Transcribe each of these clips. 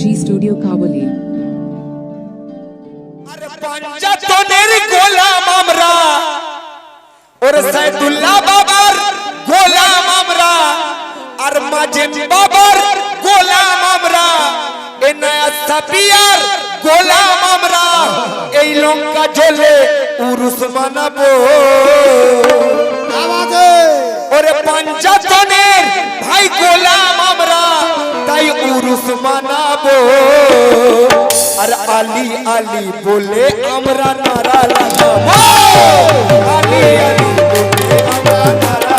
जी studio काबुली तो और सैदुल्ला बाबर गोलाम और माजिद गोलाम ए नया गोलाम ए लंका जले उरुस आवाज़ तो भाई गोलाम हमरा সবাই উরুস মানাবো। আর আলী আলী বলে আমরা নারা লাগাবো আলী আলী বলে আমরা নারা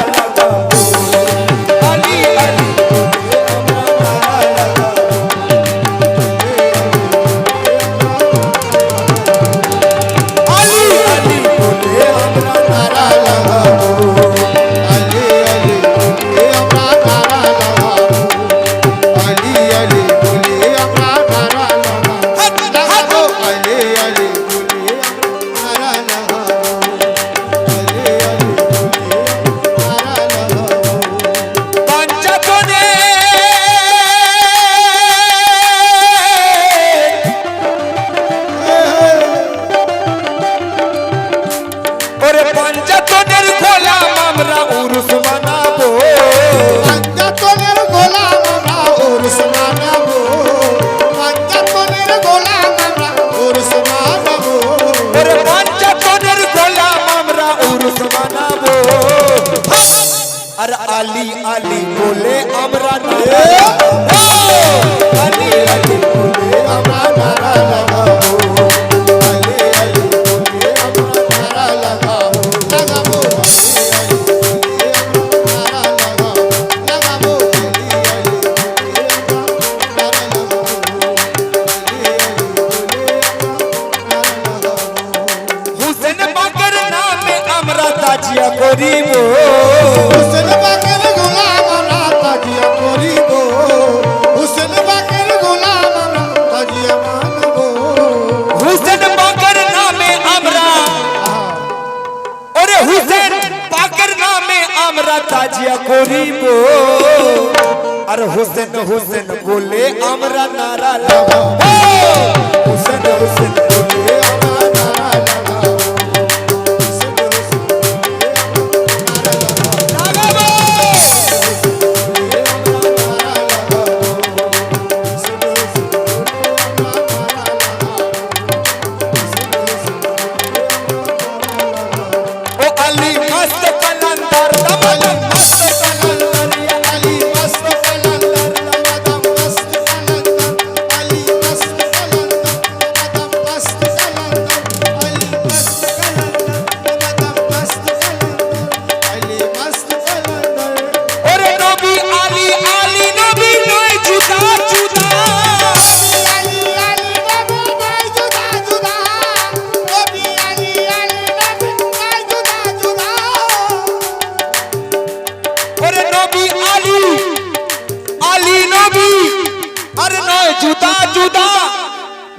আমরা তাজিয়া করিব। আর হোসেন হোসেন বলে আমরা নারা লাগাবো। হোসেন হোসেন বলে জুদা জুদা।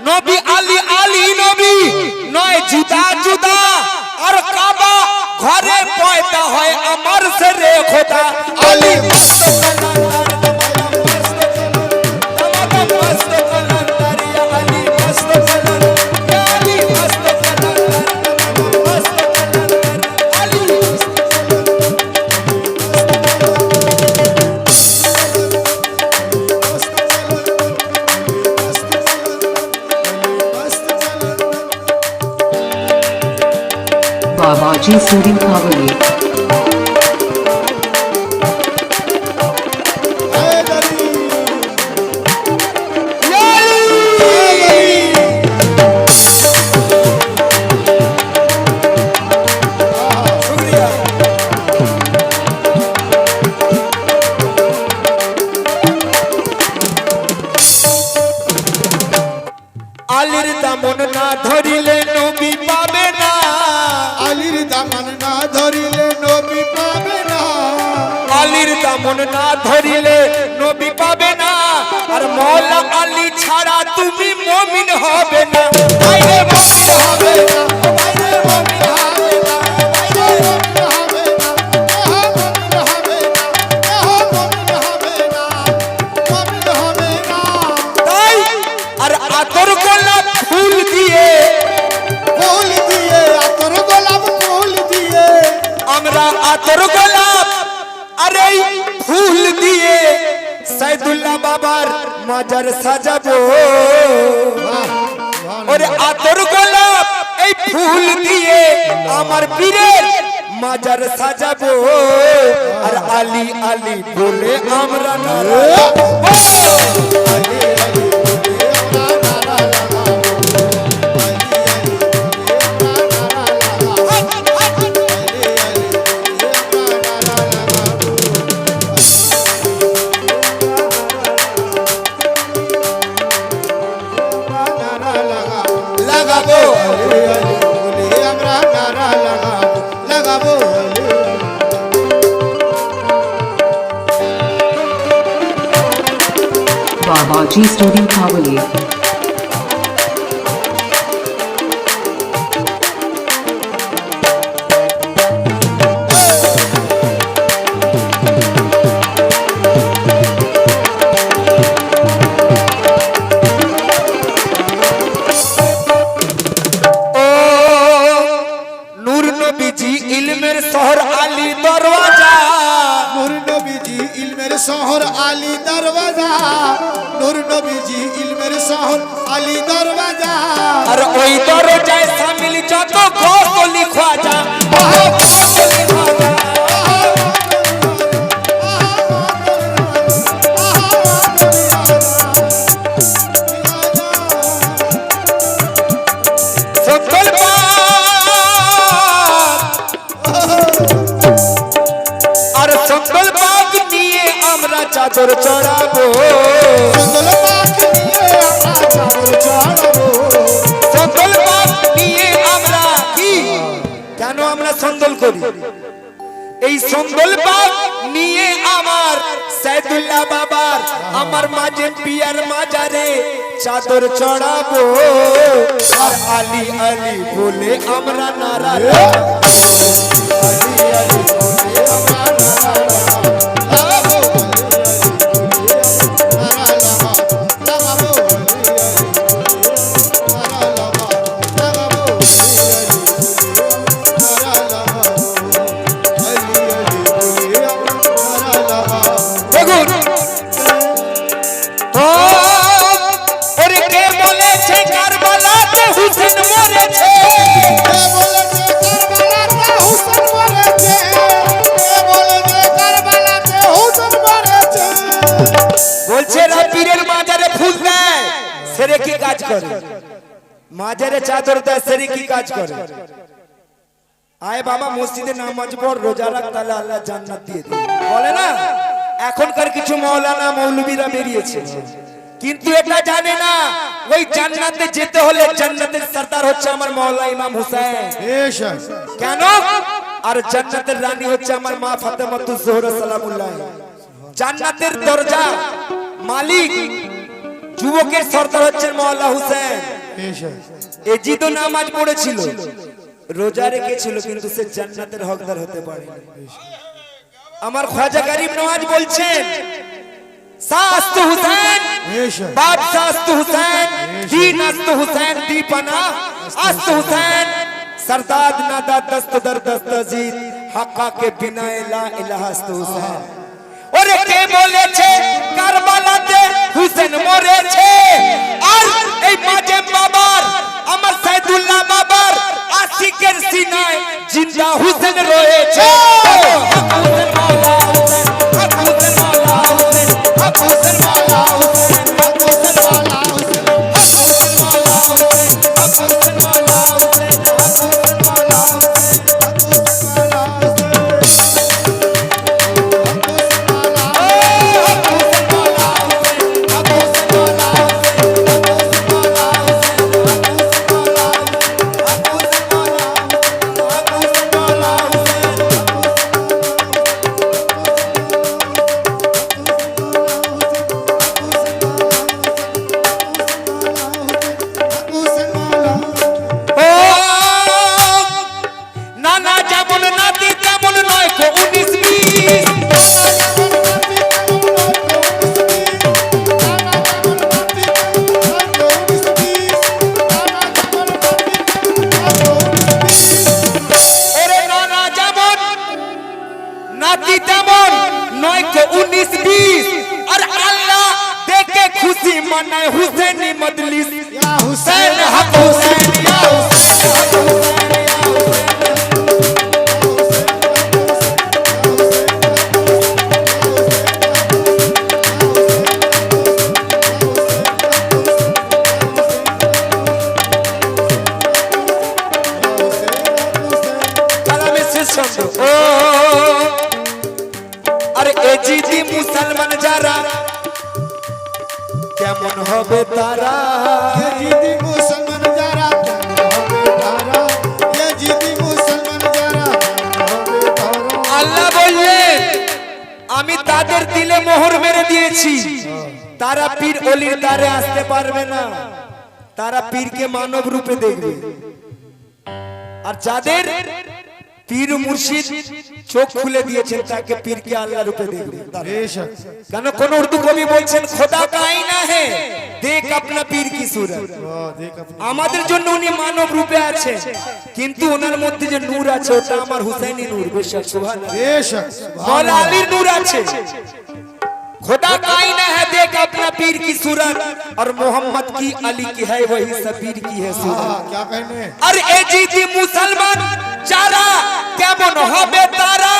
নবী আলী আলী নবী। নয়, জুদা জুদা। আর কাবা ঘরে পয়তা হয় আমার সেরে খোদা। Ali. Mustafa G. Surin Kavalier. আতর গোলাপ আরে ফুল দিয়ে সাইদুল্লাহ বাবার মাজার সাজাব। এই ফুল দিয়ে আমার পীরের মাজার সাজাবো। আর আলী আলী বলে আমরা নারা Babaji Studio Kavali. ইলমের শহর আলী দরওয়াজা। নূর নবীজি ইলমের শহর আলী দরওয়াজা। নূর নবীজি ইলমের শহর আলী দরওয়াজা। আর ওই দরজায় সামিল যত গলি লিখা গলি চাদর চড়াবো। নিয়ে আমরা চাদর চড়াবো। সকল বাগ নিয়ে আমরা কি? কেন আমরা সন্দল করি? এই সন্দল নিয়ে আমার সাইদুল্লাহ বাবার আমার মাঝে পিয়ার মাজারে চাদর চড়াবো। আর আলী আলী বলে আমরা নারা সেরে কি কাজ করে? মাজারে চাদর দেয় সেরে কি কাজ করে? আয় বাবা মসজিদে নামাজ পড় রোজা রাখ তাহলে আল্লাহ জান্নাত দিয়ে দেবে। বলে না? এখনকার কিছু মৌলানা মৌলবীরা বেরিয়েছে। কিন্তু এটা জানে না ওই জান্নাতে যেতে হলে জান্নাতের সর্দার হচ্ছে আমার মৌলা ইমাম হুসাইন। কেন? আর জান্নাতের রানী হচ্ছে আমার মা ফাতেমাতু জোহরা সালামুল্লাহ। জান্নাতের দরজা মালিক। যুবকের সরকার হচ্ছেন মহল্লা হুসেন। এজিদ নামাজ পড়েছিল। রোজা রেখেছিল, কিন্তু সে জান্নাতের হকদার হতে পারে আমার খাজা গরিব নওয়াজ বলছেন সাস্ত হুসেন বাপ সাস্ত হুসেন দীন আস্ত হুসেন, দীপানা, আস্ত হুসেন, সরদাদ নাদা দস্ত দর দস্ত জিদ হাক্কা কে বিনা ইলা ইলাহাস্ত হুসেন। ওরে কে বলেছে? কারবালাতে হুসেন মরেছে। আর এই মাঝে বাবার আমার সাইদুল্লাহ বাবার আশিকের সিনায় জিন্দা হুসেন রয়েছে। হুসেন মাওলা হুসেন, হুসেন মাওলা হুসেন, হুসেন মাওলা হুসেন, মোহর মেরে দিয়েছি। তারা পীর অলির দ্বারে আসতে পারবে না। তারা পীরকে মানব রূপে দেখবে। আর যাদের পীর মুর্শিদ চোখ খুলে দিয়েছেন তাকে পীরকে আল্লাহ রূপে দেখবে। কেন কোন উর্দু কবি বলছেন খোদা কাই না হে দেখ আপনা পীর কি সুরত। আমাদের জন্য উনি মানব রূপে আছে। কিন্তু ওনার মধ্যে যে নূর আছে ওটা আমার হুসাইনি নূর বেশাক সুবহানাল্লাহ। বেশাক আলীর নূর আছে। खुदा का आईना है देख अपना पीर की सूरत और मोहम्मद की अली की है वही सब पीर की है सूरत हाँ, क्या कहने আর এ জিদি মুসলমান যারা কেমন হবে তারা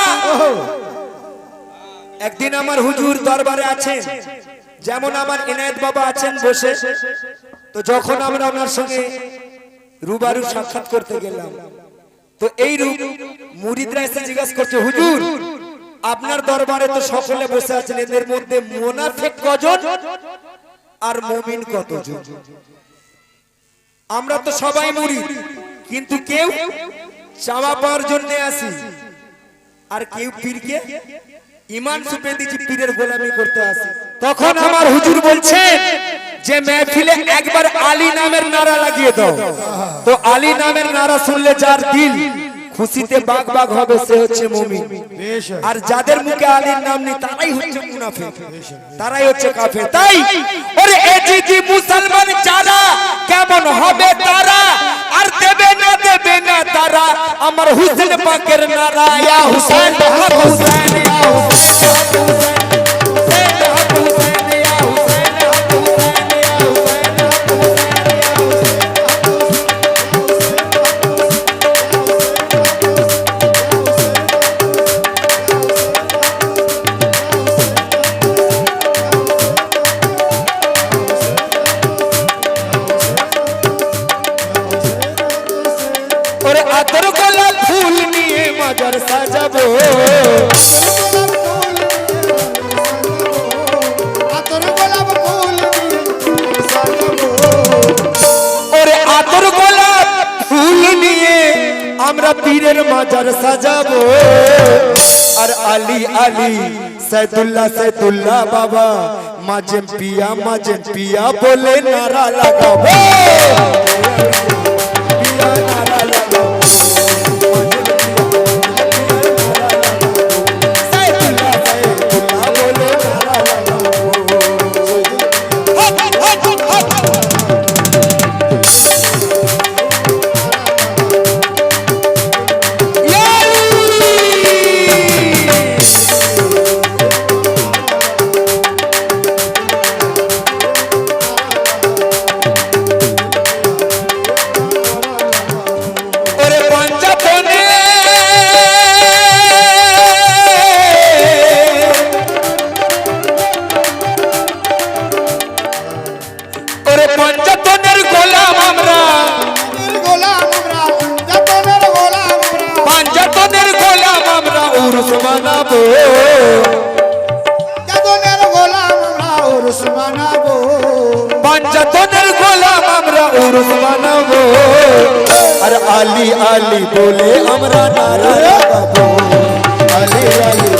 একদিন আমার হুজুর দরবারে আছেন যেমন আমার ইনায়েত বাবা আছেন বসে তো যখন আমরা ওনার সঙ্গে রুবারু সাক্ষাৎ করতে গেলাম তো এই রূপ মুরিদরা এসে জিজ্ঞাসা করছে হুজুর আপনার দরবারে তো সকলে বসে আছেন, এদের মধ্যে মোনাফেক কজন আর মুমিন কতজন? আমরা তো সবাই মরি কিন্তু কেউ চাওয়া পাওয়ার জন্য আসি। আর কেউ পীরকে ইমান সুপে দিচ্ছি পীরের গোলামি করতে আসি। তখন আমার হুজুর বলছেন যে, মেহফিলে একবার আলী নামের নারা লাগিয়ে দাও। তো আলী নামের নারা শুনলে যার দিল? খুশিতে বাগ বাগ হবে, সে হচ্ছে মুমিন। আর যাদের মুখে আলীর নাম নেই, তারাই হচ্ছে মুনাফিক। তারাই হচ্ছে কাফের। তাই, ওরে এ জিজি মুসলমান যারা, কেমন হবে তারা? আর দেবে না দেবে না তারা? আমার হুসেন পাকের নারা, ইয়া হুসেন হুসেন, ইয়া হুসেন। আমরা পীরের মাজার সাজাবো। আর আলী আলী সৈদুল্লাহ সৈদুল্লাহ বাবা, মাঝে পিয়া মাঝে পিয়া বলে নারা লাগাবো। পিয়া নারা પુરુષ માનવો અરે આલી આલી બોલે અમરા નારાયણ બાપુ આલી આલી